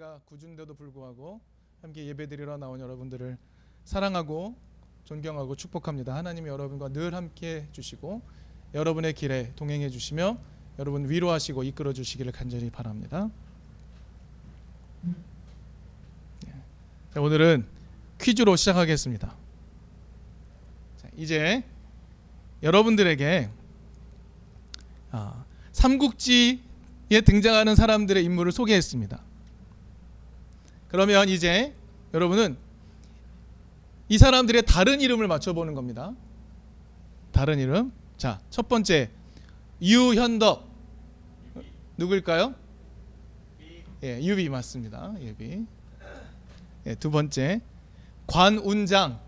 날씨가 궂은데도 불구하고 함께 예배드리러 나온 여러분들을 사랑하고 존경하고 축복합니다. 하나님이 여러분과 늘 함께 주시고 여러분의 길에 동행해 주시며 여러분 위로하시고 이끌어 주시기를 간절히 바랍니다. 네. 자, 오늘은 퀴즈로 시작하겠습니다. 자, 이제 여러분들에게 아, 삼국지에 등장하는 사람들의 인물을 소개했습니다. 그러면 이제 여러분은 이 사람들의 다른 이름을 맞춰보는 겁니다. 다른 이름. 자, 첫 번째 유현덕 누굴까요? 예, 유비 맞습니다. 유비. 예, 두 번째 관운장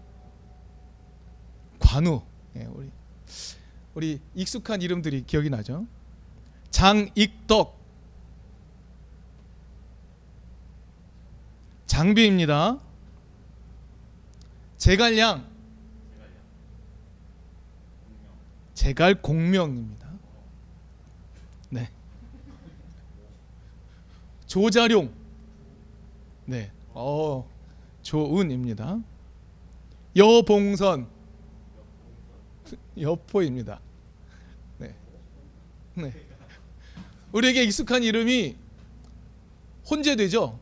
관우. 예, 우리 우리 익숙한 이름들이 기억이 나죠? 장익덕 장비입니다. 제갈량 제갈 공명입니다. 네. 조자룡 네. 어 조은입니다. 여봉선 여포입니다. 네. 네. 우리에게 익숙한 이름이 혼재되죠.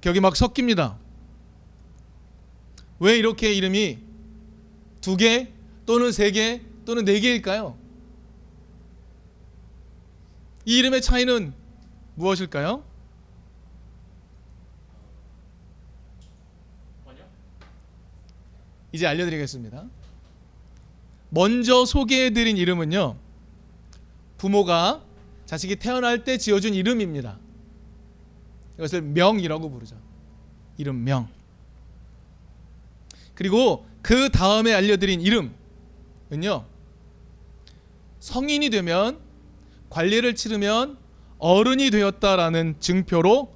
격이 막 섞입니다. 왜 이렇게 이름이 두 개 또는 세 개 또는 네 개일까요? 이 이름의 차이는 무엇일까요? 이제 알려드리겠습니다. 먼저 소개해드린 이름은요, 부모가 자식이 태어날 때 지어준 이름입니다. 이것을 명이라고 부르죠. 이름 명. 그리고 그 다음에 알려드린 이름은요, 성인이 되면 관리를 치르면 어른이 되었다라는 증표로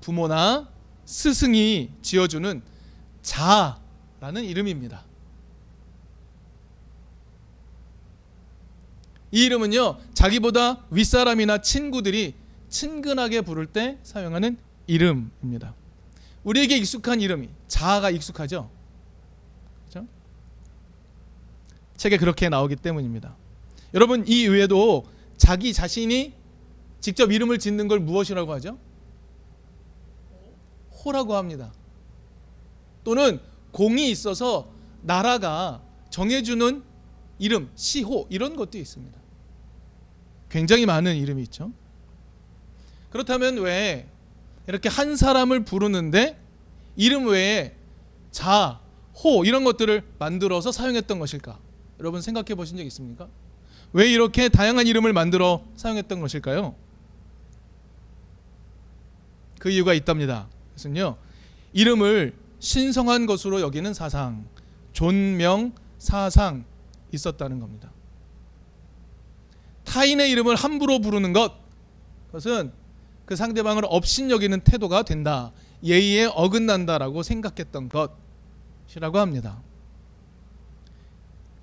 부모나 스승이 지어주는 자라는 이름입니다. 이 이름은요 자기보다 윗사람이나 친구들이 친근하게 부를 때 사용하는 이름입니다. 우리에게 익숙한 이름이 자아가 익숙하죠. 그렇죠? 책에 그렇게 나오기 때문입니다. 여러분 이 외에도 자기 자신이 직접 이름을 짓는 걸 무엇이라고 하죠? 호라고 합니다. 또는 공이 있어서 나라가 정해주는 이름, 시호 이런 것도 있습니다. 굉장히 많은 이름이 있죠. 그렇다면 왜 이렇게 한 사람을 부르는데 이름 외에 자, 호 이런 것들을 만들어서 사용했던 것일까? 여러분 생각해 보신 적 있습니까? 왜 이렇게 다양한 이름을 만들어 사용했던 것일까요? 그 이유가 있답니다. 그래서요. 이름을 신성한 것으로 여기는 사상, 존명 사상 있었다는 겁니다. 타인의 이름을 함부로 부르는 것, 그것은 그 상대방을 업신여기는 태도가 된다. 예의에 어긋난다라고 생각했던 것이라고 합니다.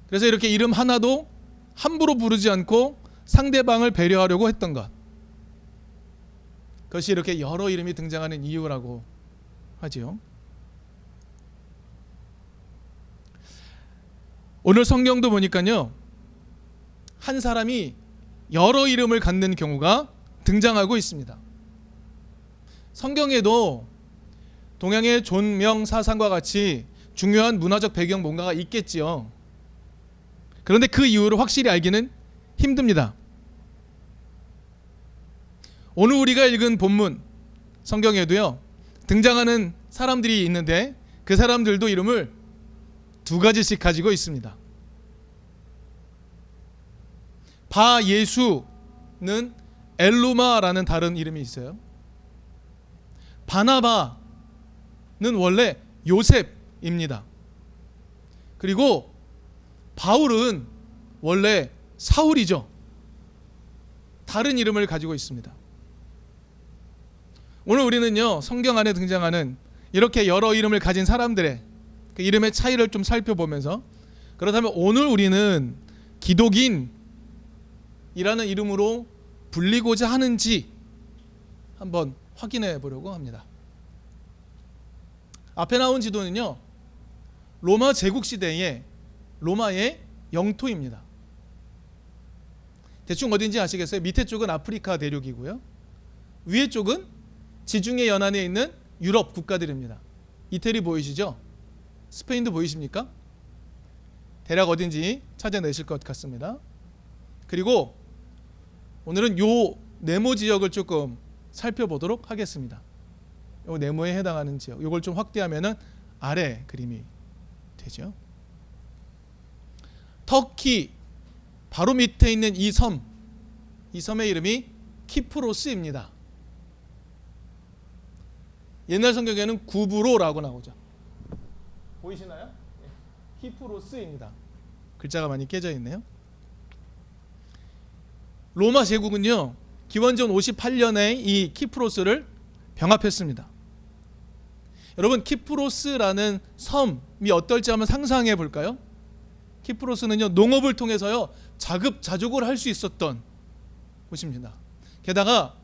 그래서 이렇게 이름 하나도 함부로 부르지 않고 상대방을 배려하려고 했던 것. 그것이 이렇게 여러 이름이 등장하는 이유라고 하지요. 오늘 성경도 보니까요. 한 사람이 여러 이름을 갖는 경우가 등장하고 있습니다. 성경에도 동양의 존명 사상과 같이 중요한 문화적 배경 뭔가가 있겠지요. 그런데 그 이유를 확실히 알기는 힘듭니다. 오늘 우리가 읽은 본문 성경에도요. 등장하는 사람들이 있는데 그 사람들도 이름을 두 가지씩 가지고 있습니다. 바 예수는 엘루마라는 다른 이름이 있어요. 바나바는 원래 요셉입니다. 그리고 바울은 원래 사울이죠. 다른 이름을 가지고 있습니다. 오늘 우리는요 성경 안에 등장하는 이렇게 여러 이름을 가진 사람들의 그 이름의 차이를 좀 살펴보면서 그렇다면 오늘 우리는 기독인이라는 이름으로 불리고자 하는지 한번 확인해 보려고 합니다. 앞에 나온 지도는요. 로마 제국 시대의 로마의 영토입니다. 대충 어딘지 아시겠어요? 밑에 쪽은 아프리카 대륙이고요. 위에 쪽은 지중해 연안에 있는 유럽 국가들입니다. 이태리 보이시죠? 스페인도 보이십니까? 대략 어딘지 찾아내실 것 같습니다. 그리고 오늘은 요 네모 지역을 조금 살펴보도록 하겠습니다. 요 네모에 해당하는 지역. 요걸 좀 확대하면은 아래 그림이 되죠. 터키 바로 밑에 있는 이 섬, 이 섬의 이름이 키프로스입니다. 옛날 성경에는 구브로라고 나오죠. 보이시나요? 네. 키프로스입니다. 글자가 많이 깨져 있네요. 로마 제국은요. 기원전 58년에 이 키프로스를 병합했습니다. 여러분 키프로스라는 섬이 어떨지 한번 상상해 볼까요? 키프로스는요 농업을 통해서요 자급자족을 할 수 있었던 곳입니다. 게다가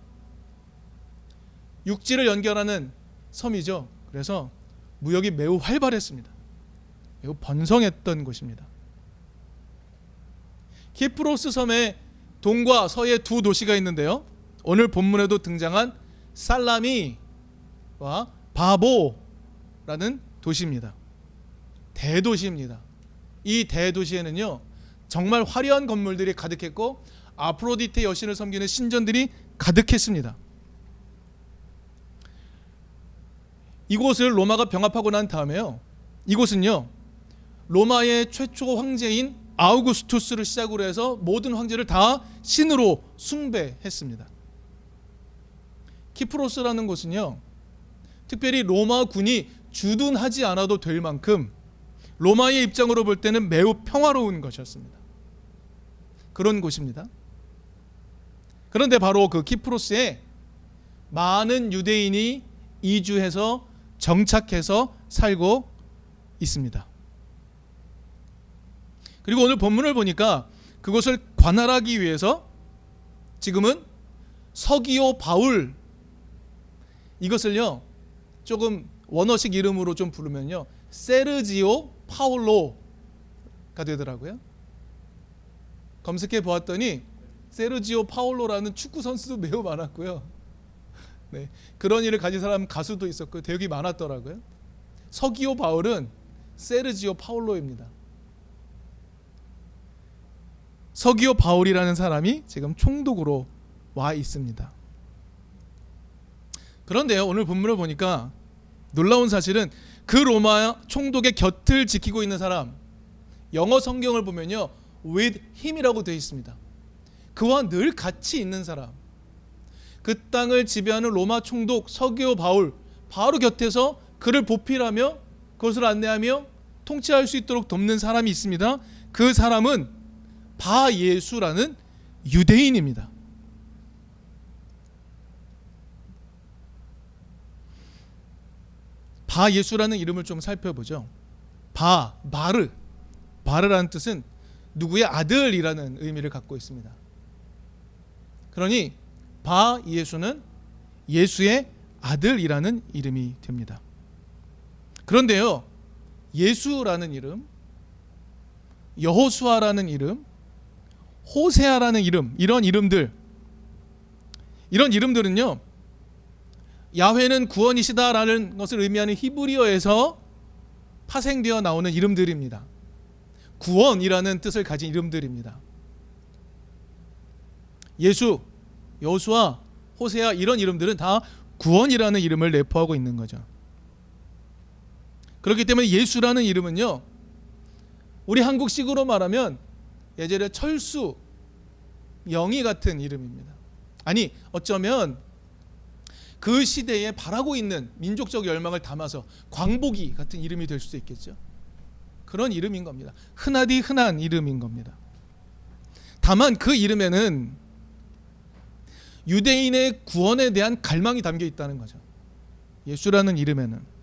육지를 연결하는 섬이죠. 그래서 무역이 매우 활발했습니다. 매우 번성했던 곳입니다. 키프로스 섬에 동과 서에 두 도시가 있는데요. 오늘 본문에도 등장한 살라미와 바보라는 도시입니다. 대도시입니다. 이 대도시에는요. 정말 화려한 건물들이 가득했고 아프로디테 여신을 섬기는 신전들이 가득했습니다. 이곳을 로마가 병합하고 난 다음에요. 이곳은요. 로마의 최초 황제인 아우구스투스를 시작으로 해서 모든 황제를 다 신으로 숭배했습니다. 키프로스라는 곳은요. 특별히 로마 군이 주둔하지 않아도 될 만큼 로마의 입장으로 볼 때는 매우 평화로운 것이었습니다. 그런 곳입니다. 그런데 바로 그 키프로스에 많은 유대인이 이주해서 정착해서 살고 있습니다. 그리고 오늘 본문을 보니까 그것을 관할하기 위해서 지금은 서기오 바울 이것을요 조금 원어식 이름으로 좀 부르면요 세르지오 파울로가 되더라고요. 검색해 보았더니 세르지오 파울로라는 축구 선수도 매우 많았고요. 네, 그런 일을 가진 사람 가수도 있었고 되게 많았더라고요. 서기오 바울은 세르지오 파울로입니다. 서기오 바울이라는 사람이 지금 총독으로 와 있습니다. 그런데요, 오늘 본문을 보니까 놀라운 사실은 그 로마 총독의 곁을 지키고 있는 사람, 영어 성경을 보면요, with him이라고 되어 있습니다. 그와 늘 같이 있는 사람, 그 땅을 지배하는 로마 총독 서기오 바울 바로 곁에서 그를 보필하며 그것을 안내하며 통치할 수 있도록 돕는 사람이 있습니다. 그 사람은 바 예수라는 유대인입니다. 바 예수라는 이름을 좀 살펴보죠. 바 바르 바르라는 뜻은 누구의 아들이라는 의미를 갖고 있습니다. 그러니 바 예수는 예수의 아들이라는 이름이 됩니다. 그런데요. 예수라는 이름, 여호수아라는 이름, 호세아라는 이름, 이런 이름들 이런 이름들은요. 야훼는 구원이시다라는 것을 의미하는 히브리어에서 파생되어 나오는 이름들입니다. 구원이라는 뜻을 가진 이름들입니다. 예수, 여수와 호세아 이런 이름들은 다 구원이라는 이름을 내포하고 있는 거죠. 그렇기 때문에 예수라는 이름은요. 우리 한국식으로 말하면 예전에 철수, 영희 같은 이름입니다. 아니 어쩌면 그 시대에 바라고 있는 민족적 열망을 담아서 광복이 같은 이름이 될 수도 있겠죠. 그런 이름인 겁니다. 흔하디 흔한 이름인 겁니다. 다만 그 이름에는 유대인의 구원에 대한 갈망이 담겨 있다는 거죠. 예수라는 이름에는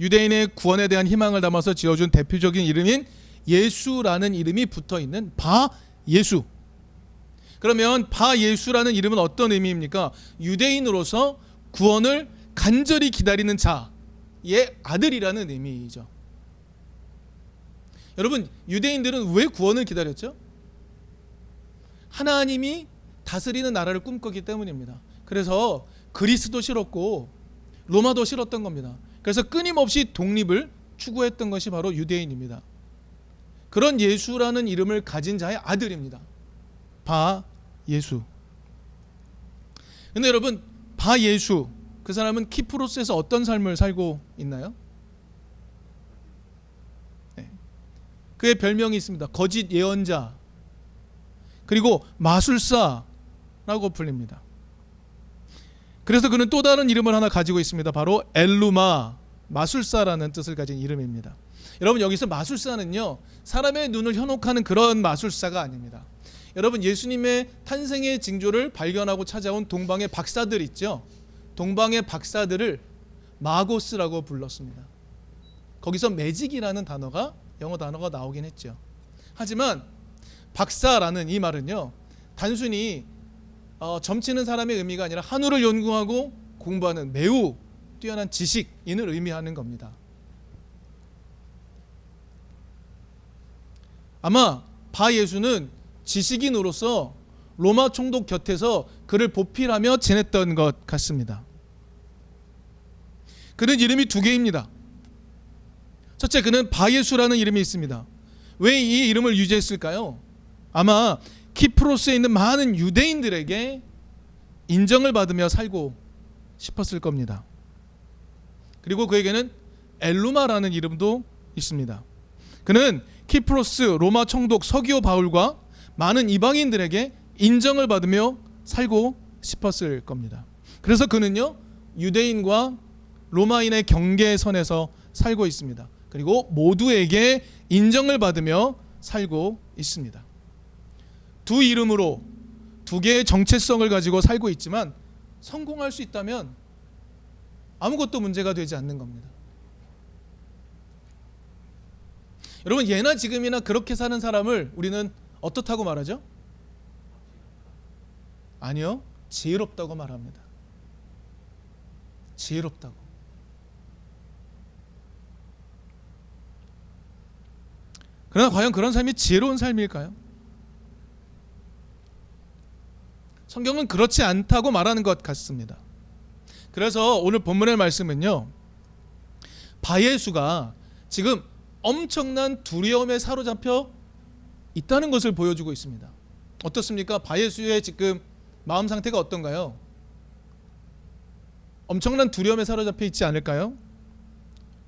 유대인의 구원에 대한 희망을 담아서 지어준 대표적인 이름인 예수라는 이름이 붙어 있는 바 예수. 그러면 바 예수라는 이름은 어떤 의미입니까? 유대인으로서 구원을 간절히 기다리는 자의 아들이라는 의미이죠. 여러분, 유대인들은 왜 구원을 기다렸죠? 하나님이 다스리는 나라를 꿈꿨기 때문입니다. 그래서 그리스도 싫었고 로마도 싫었던 겁니다. 그래서 끊임없이 독립을 추구했던 것이 바로 유대인입니다. 그런 예수라는 이름을 가진 자의 아들입니다. 바 예수. 근데 여러분, 바 예수 그 사람은 키프로스에서 어떤 삶을 살고 있나요? 네. 그의 별명이 있습니다. 거짓 예언자. 그리고 마술사라고 불립니다. 그래서 그는 또 다른 이름을 하나 가지고 있습니다. 바로 엘루마 마술사라는 뜻을 가진 이름입니다. 여러분 여기서 마술사는요 사람의 눈을 현혹하는 그런 마술사가 아닙니다. 여러분 예수님의 탄생의 징조를 발견하고 찾아온 동방의 박사들 있죠. 동방의 박사들을 마고스라고 불렀습니다. 거기서 매직이라는 단어가 영어 단어가 나오긴 했죠. 하지만 박사라는 이 말은요 단순히 어, 점치는 사람의 의미가 아니라 한우를 연구하고 공부하는 매우 뛰어난 지식인을 의미하는 겁니다. 아마 바 예수는 지식인으로서 로마 총독 곁에서 그를 보필하며 지냈던 것 같습니다. 그는 이름이 두 개입니다. 첫째, 그는 바예수라는 이름이 있습니다. 왜 이 이름을 유지했을까요? 아마 키프로스에 있는 많은 유대인들에게 인정을 받으며 살고 싶었을 겁니다. 그리고 그에게는 엘루마라는 이름도 있습니다. 그는 키프로스 로마 총독 서기오 바울과 많은 이방인들에게 인정을 받으며 살고 싶었을 겁니다. 그래서 그는요 유대인과 로마인의 경계선에서 살고 있습니다. 그리고 모두에게 인정을 받으며 살고 있습니다. 두 이름으로 두 개의 정체성을 가지고 살고 있지만 성공할 수 있다면 아무것도 문제가 되지 않는 겁니다. 여러분 예나 지금이나 그렇게 사는 사람을 우리는 어떻다고 말하죠? 아니요. 지혜롭다고 말합니다. 지혜롭다고. 그러나 과연 그런 삶이 지혜로운 삶일까요? 성경은 그렇지 않다고 말하는 것 같습니다. 그래서 오늘 본문의 말씀은요. 바예수가 지금 엄청난 두려움에 사로잡혀 있다는 것을 보여주고 있습니다. 어떻습니까? 바예수의 지금 마음 상태가 어떤가요? 엄청난 두려움에 사로잡혀 있지 않을까요?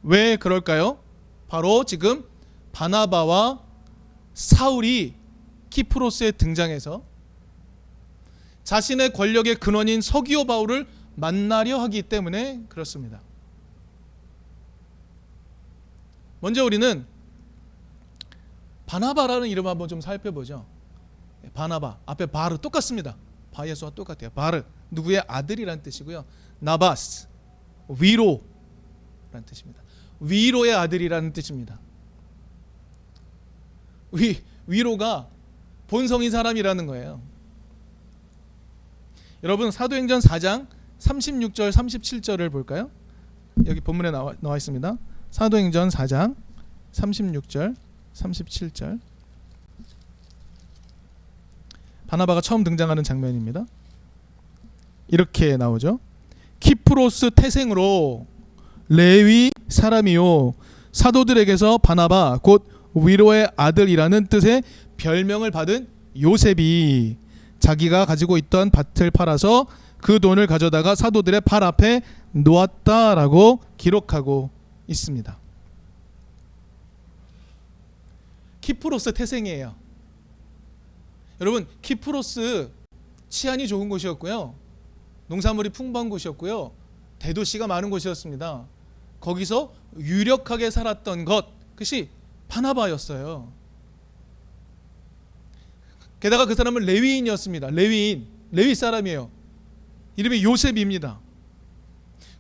왜 그럴까요? 바로 지금 바나바와 사울이 키프로스에 등장해서 자신의 권력의 근원인 서기오 바울을 만나려 하기 때문에 그렇습니다. 먼저 우리는 바나바라는 이름 한번 좀 살펴보죠. 바나바 앞에 바르 똑같습니다. 바예수와 똑같아요. 바르 누구의 아들이라는 뜻이고요. 나바스 위로라는 뜻입니다. 위로의 아들이라는 뜻입니다. 위 위로가 본성인 사람이라는 거예요. 여러분 사도행전 4장 36절 37절을 볼까요? 여기 본문에 나와, 나와 있습니다. 사도행전 4장 36절 37절 바나바가 처음 등장하는 장면입니다. 이렇게 나오죠. 키프로스 태생으로 레위 사람이요 사도들에게서 바나바 곧 위로의 아들이라는 뜻의 별명을 받은 요셉이 자기가 가지고 있던 밭을 팔아서 그 돈을 가져다가 사도들의 팔 앞에 놓았다라고 기록하고 있습니다. 키프로스 태생이에요. 여러분 키프로스 치안이 좋은 곳이었고요. 농산물이 풍부한 곳이었고요. 대도시가 많은 곳이었습니다. 거기서 유력하게 살았던 것 그것이 바나바였어요. 게다가 그 사람은 레위인이었습니다. 레위인, 레위 사람이에요. 이름이 요셉입니다.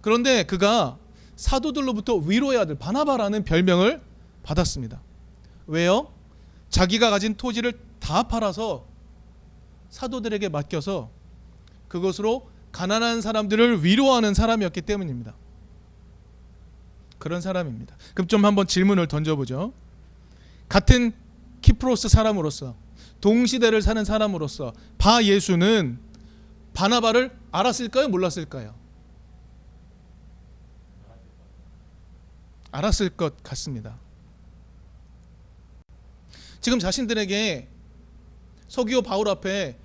그런데 그가 사도들로부터 위로의 아들 바나바라는 별명을 받았습니다. 왜요? 자기가 가진 토지를 다 팔아서 사도들에게 맡겨서 그것으로 가난한 사람들을 위로하는 사람이었기 때문입니다. 그런 사람입니다. 그럼 좀 한번 질문을 던져보죠. 같은 키프로스 사람으로서 동시대를 사는 사람으로서 바 예수는 바나바를 알았을까요? 몰랐을까요? 알았을 것 같습니다. 지금 자신들에게 서기오 바울 앞에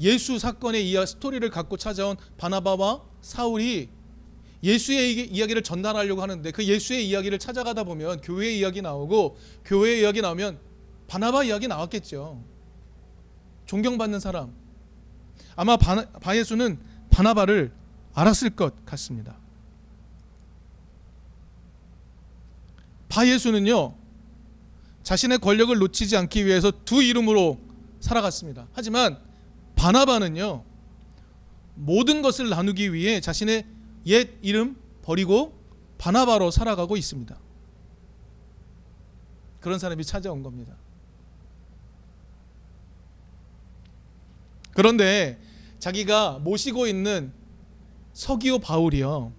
예수 사건의 이야 스토리를 갖고 찾아온 바나바와 사울이 예수의 이- 이야기를 전달하려고 하는데 그 예수의 이야기를 찾아가다 보면 교회 이야기 나오고 교회 이야기 나오면 바나바 이야기 나왔겠죠. 존경받는 사람. 아마 바, 바예수는 바나바를 알았을 것 같습니다. 바예수는요 자신의 권력을 놓치지 않기 위해서 두 이름으로 살아갔습니다. 하지만 바나바는요 모든 것을 나누기 위해 자신의 옛 이름 버리고 바나바로 살아가고 있습니다. 그런 사람이 찾아온 겁니다. 그런데 자기가 모시고 있는 서기오 바울이요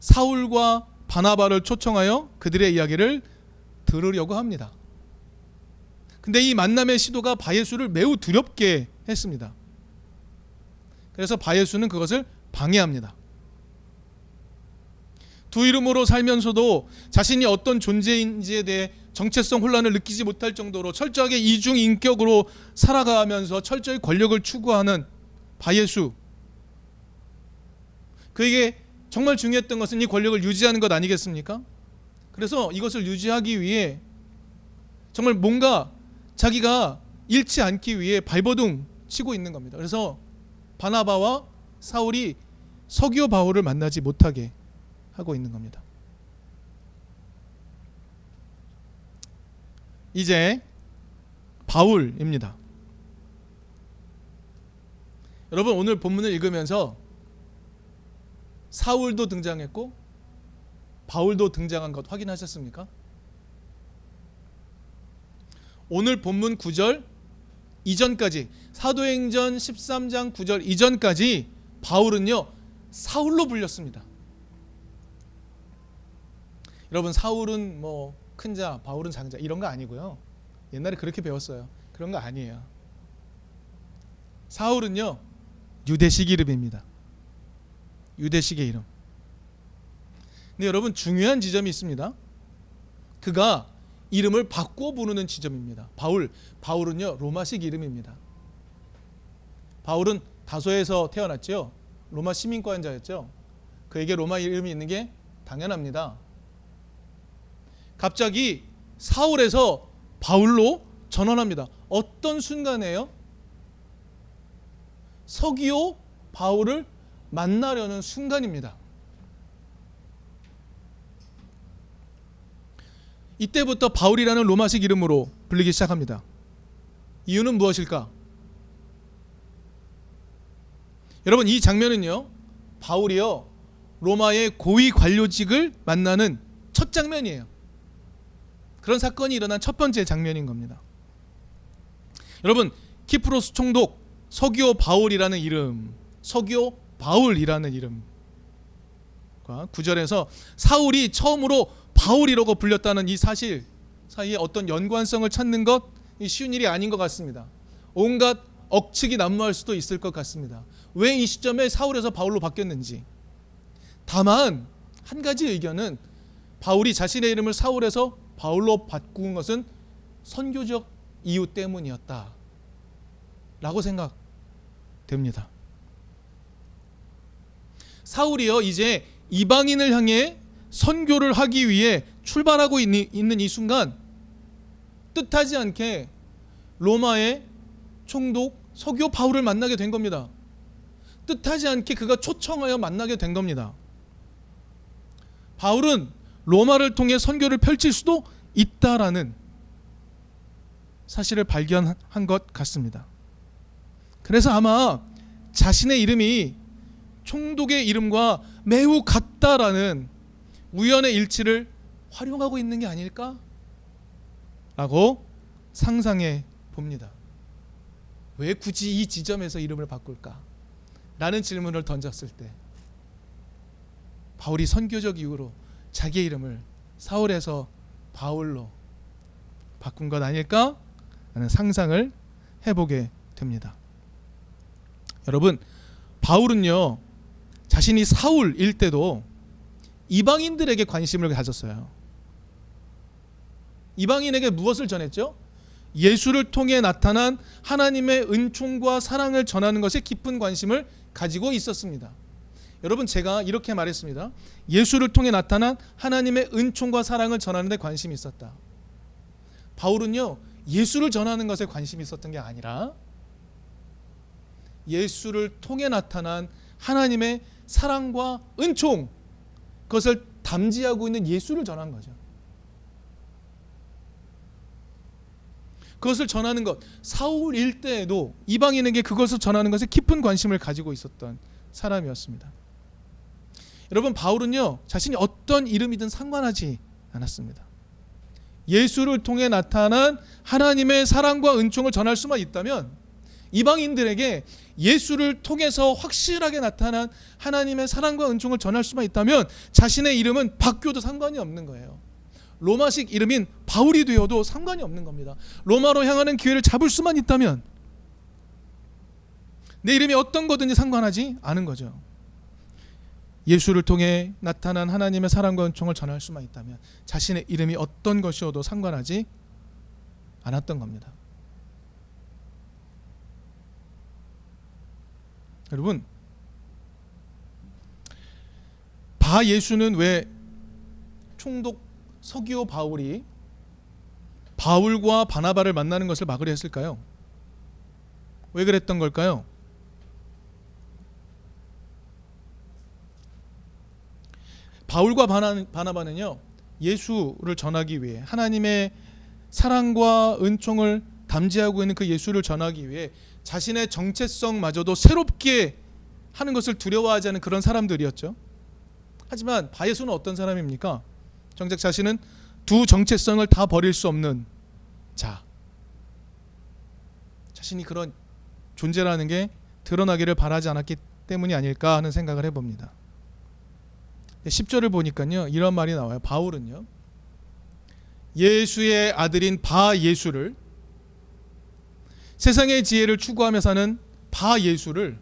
사울과 바나바를 초청하여 그들의 이야기를 들으려고 합니다. 근데 이 만남의 시도가 바예수를 매우 두렵게 했습니다. 그래서 바예수는 그것을 방해합니다. 두 이름으로 살면서도 자신이 어떤 존재인지에 대해 정체성 혼란을 느끼지 못할 정도로 철저하게 이중 인격으로 살아가면서 철저히 권력을 추구하는 바예수. 그에게 정말 중요했던 것은 이 권력을 유지하는 것 아니겠습니까? 그래서 이것을 유지하기 위해 정말 뭔가 자기가 잃지 않기 위해 발버둥 치고 있는 겁니다. 그래서 바나바와 사울이 서기오 바울을 만나지 못하게 하고 있는 겁니다. 이제 바울입니다. 여러분 오늘 본문을 읽으면서 사울도 등장했고 바울도 등장한 것 확인하셨습니까? 오늘 본문 9절 이전까지 사도행전 13장 9절 이전까지 바울은요 사울로 불렸습니다. 여러분 사울은 뭐 큰 자, 바울은 장자 이런 거 아니고요. 옛날에 그렇게 배웠어요. 그런 거 아니에요. 사울은요 유대식 이름입니다. 유대식의 이름. 근데 여러분 중요한 지점이 있습니다. 그가 이름을 바꿔 부르는 지점입니다. 바울, 바울은요 로마식 이름입니다. 바울은 다소에서 태어났죠. 로마 시민권자였죠. 그에게 로마 이름이 있는 게 당연합니다. 갑자기 사울에서 바울로 전환합니다. 어떤 순간에요? 서기오 바울을 만나려는 순간입니다. 이때부터 바울이라는 로마식 이름으로 불리기 시작합니다. 이유는 무엇일까? 여러분 이 장면은요. 바울이요. 로마의 고위 관료직을 만나는 첫 장면이에요. 그런 사건이 일어난 첫 번째 장면인 겁니다. 여러분 키프로스 총독 서기오 바울이라는 이름, 서기오 바울이라는 이름과 구절에서 사울이 처음으로 바울이라고 불렸다는 이 사실 사이에 어떤 연관성을 찾는 것 쉬운 일이 아닌 것 같습니다. 온갖 억측이 난무할 수도 있을 것 같습니다. 왜 이 시점에 사울에서 바울로 바뀌었는지. 다만 한 가지 의견은 바울이 자신의 이름을 사울에서 바울로 바꾼 것은 선교적 이유 때문이었다. 라고 생각됩니다. 사울이요 이제 이방인을 향해 선교를 하기 위해 출발하고 있는 이 순간 뜻하지 않게 로마의 총독 서교 바울을 만나게 된 겁니다. 뜻하지 않게 그가 초청하여 만나게 된 겁니다. 바울은 로마를 통해 선교를 펼칠 수도 있다라는 사실을 발견한 것 같습니다. 그래서 아마 자신의 이름이 총독의 이름과 매우 같다라는 우연의 일치를 활용하고 있는 게 아닐까? 라고 상상해 봅니다. 왜 굳이 이 지점에서 이름을 바꿀까? 라는 질문을 던졌을 때 바울이 선교적 이유로 자기의 이름을 사울에서 바울로 바꾼 것 아닐까? 라는 상상을 해보게 됩니다. 여러분, 바울은요, 자신이 사울일 때도 이방인들에게 관심을 가졌어요. 이방인에게 무엇을 전했죠? 예수를 통해 나타난 하나님의 은총과 사랑을 전하는 것에 깊은 관심을 가지고 있었습니다. 여러분 제가 이렇게 말했습니다. 예수를 통해 나타난 하나님의 은총과 사랑을 전하는 데 관심이 있었다. 바울은요. 예수를 전하는 것에 관심이 있었던 게 아니라 예수를 통해 나타난 하나님의 사랑과 은총 그것을 담지하고 있는 예수를 전한 거죠. 그것을 전하는 것 사울 일대에도 이방인에게 그것을 전하는 것에 깊은 관심을 가지고 있었던 사람이었습니다. 여러분 바울은요 자신이 어떤 이름이든 상관하지 않았습니다. 예수를 통해 나타난 하나님의 사랑과 은총을 전할 수만 있다면 이방인들에게 예수를 통해서 확실하게 나타난 하나님의 사랑과 은총을 전할 수만 있다면 자신의 이름은 바뀌어도 상관이 없는 거예요. 로마식 이름인 바울이 되어도 상관이 없는 겁니다. 로마로 향하는 기회를 잡을 수만 있다면 내 이름이 어떤 거든지 상관하지 않은 거죠. 예수를 통해 나타난 하나님의 사랑과 은총을 전할 수만 있다면 자신의 이름이 어떤 것이어도 상관하지 않았던 겁니다. 여러분 바 예수는 왜 총독 서기오 바울이 바울과 바나바를 만나는 것을 막으려 했을까요? 왜 그랬던 걸까요? 바울과 바나, 바나바는요 예수를 전하기 위해 하나님의 사랑과 은총을 담지하고 있는 그 예수를 전하기 위해 자신의 정체성마저도 새롭게 하는 것을 두려워하지 않은 그런 사람들이었죠. 하지만 바예수는 어떤 사람입니까? 정작 자신은 두 정체성을 다 버릴 수 없는 자. 자신이 그런 존재라는 게 드러나기를 바라지 않았기 때문이 아닐까 하는 생각을 해봅니다. 10절을 보니까요. 이런 말이 나와요. 바울은요. 예수의 아들인 바 예수를 세상의 지혜를 추구하며 사는 바 예수를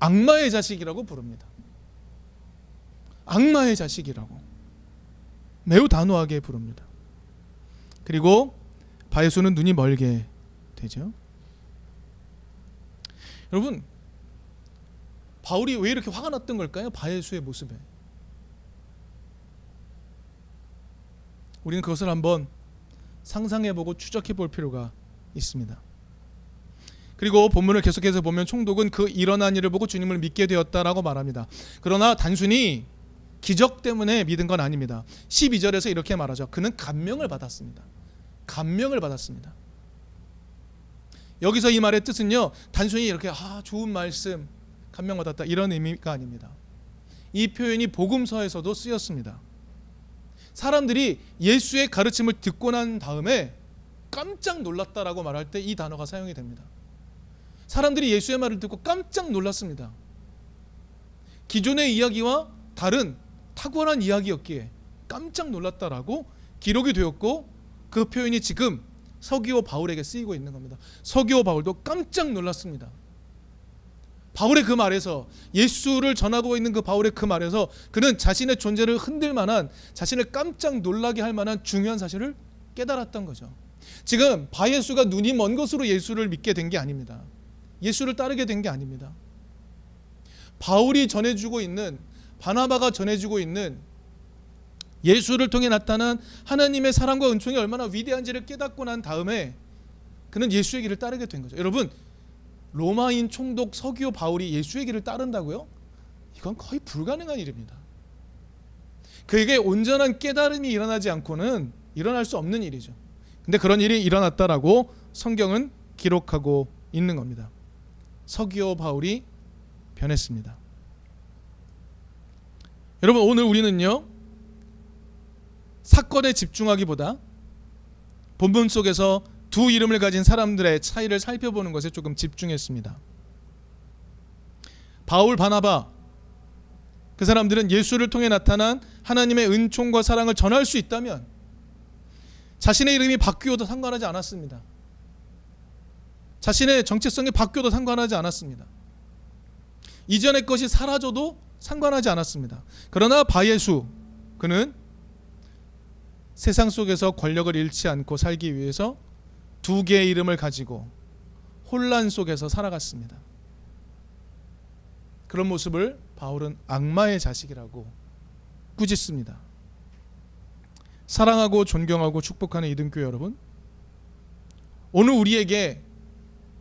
악마의 자식이라고 부릅니다. 악마의 자식이라고 매우 단호하게 부릅니다. 그리고 바 예수는 눈이 멀게 되죠. 여러분 바울이 왜 이렇게 화가 났던 걸까요? 바예수의 모습에. 우리는 그것을 한번 상상해 보고 추적해 볼 필요가 있습니다. 그리고 본문을 계속해서 보면 총독은 그 일어난 일을 보고 주님을 믿게 되었다라고 말합니다. 그러나 단순히 기적 때문에 믿은 건 아닙니다. 12절에서 이렇게 말하죠. 그는 감명을 받았습니다. 감명을 받았습니다. 여기서 이 말의 뜻은요. 단순히 이렇게 아 좋은 말씀 감명받았다 이런 의미가 아닙니다. 이 표현이 복음서에서도 쓰였습니다. 사람들이 예수의 가르침을 듣고 난 다음에 깜짝 놀랐다라고 말할 때 이 단어가 사용이 됩니다. 사람들이 예수의 말을 듣고 깜짝 놀랐습니다. 기존의 이야기와 다른 탁월한 이야기였기에 깜짝 놀랐다라고 기록이 되었고 그 표현이 지금 서기오 바울에게 쓰이고 있는 겁니다. 서기오 바울도 깜짝 놀랐습니다. 바울의 그 말에서 예수를 전하고 있는 그 바울의 그 말에서 그는 자신의 존재를 흔들 만한 자신을 깜짝 놀라게 할 만한 중요한 사실을 깨달았던 거죠. 지금 바예수가 눈이 먼 것으로 예수를 믿게 된 게 아닙니다. 예수를 따르게 된 게 아닙니다. 바울이 전해주고 있는 바나바가 전해주고 있는 예수를 통해 나타난 하나님의 사랑과 은총이 얼마나 위대한지를 깨닫고 난 다음에 그는 예수의 길을 따르게 된 거죠. 여러분 로마인 총독 서기오 바울이 예수의 길을 따른다고요? 이건 거의 불가능한 일입니다. 그에게 온전한 깨달음이 일어나지 않고는 일어날 수 없는 일이죠. 근데 그런 일이 일어났다라고 성경은 기록하고 있는 겁니다. 서기오 바울이 변했습니다. 여러분 오늘 우리는요 사건에 집중하기보다 본문 속에서 두 이름을 가진 사람들의 차이를 살펴보는 것에 조금 집중했습니다. 바울 바나바 그 사람들은 예수를 통해 나타난 하나님의 은총과 사랑을 전할 수 있다면 자신의 이름이 바뀌어도 상관하지 않았습니다. 자신의 정체성이 바뀌어도 상관하지 않았습니다. 이전의 것이 사라져도 상관하지 않았습니다. 그러나 바예수 그는 세상 속에서 권력을 잃지 않고 살기 위해서 두 개의 이름을 가지고 혼란 속에서 살아갔습니다. 그런 모습을 바울은 악마의 자식이라고 꾸짖습니다. 사랑하고 존경하고 축복하는 이등교회 여러분, 오늘 우리에게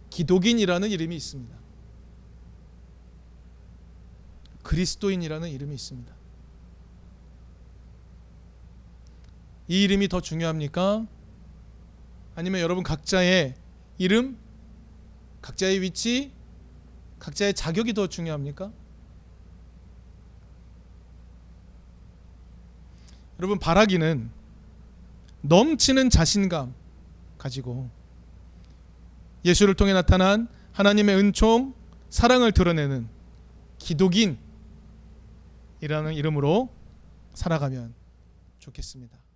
기독인이라는 이름이 있습니다. 그리스도인이라는 이름이 있습니다. 이 이름이 더 중요합니까? 아니면 여러분 각자의 이름, 각자의 위치, 각자의 자격이 더 중요합니까? 여러분 바라기는 넘치는 자신감 가지고 예수를 통해 나타난 하나님의 은총, 사랑을 드러내는 기독인이라는 이름으로 살아가면 좋겠습니다.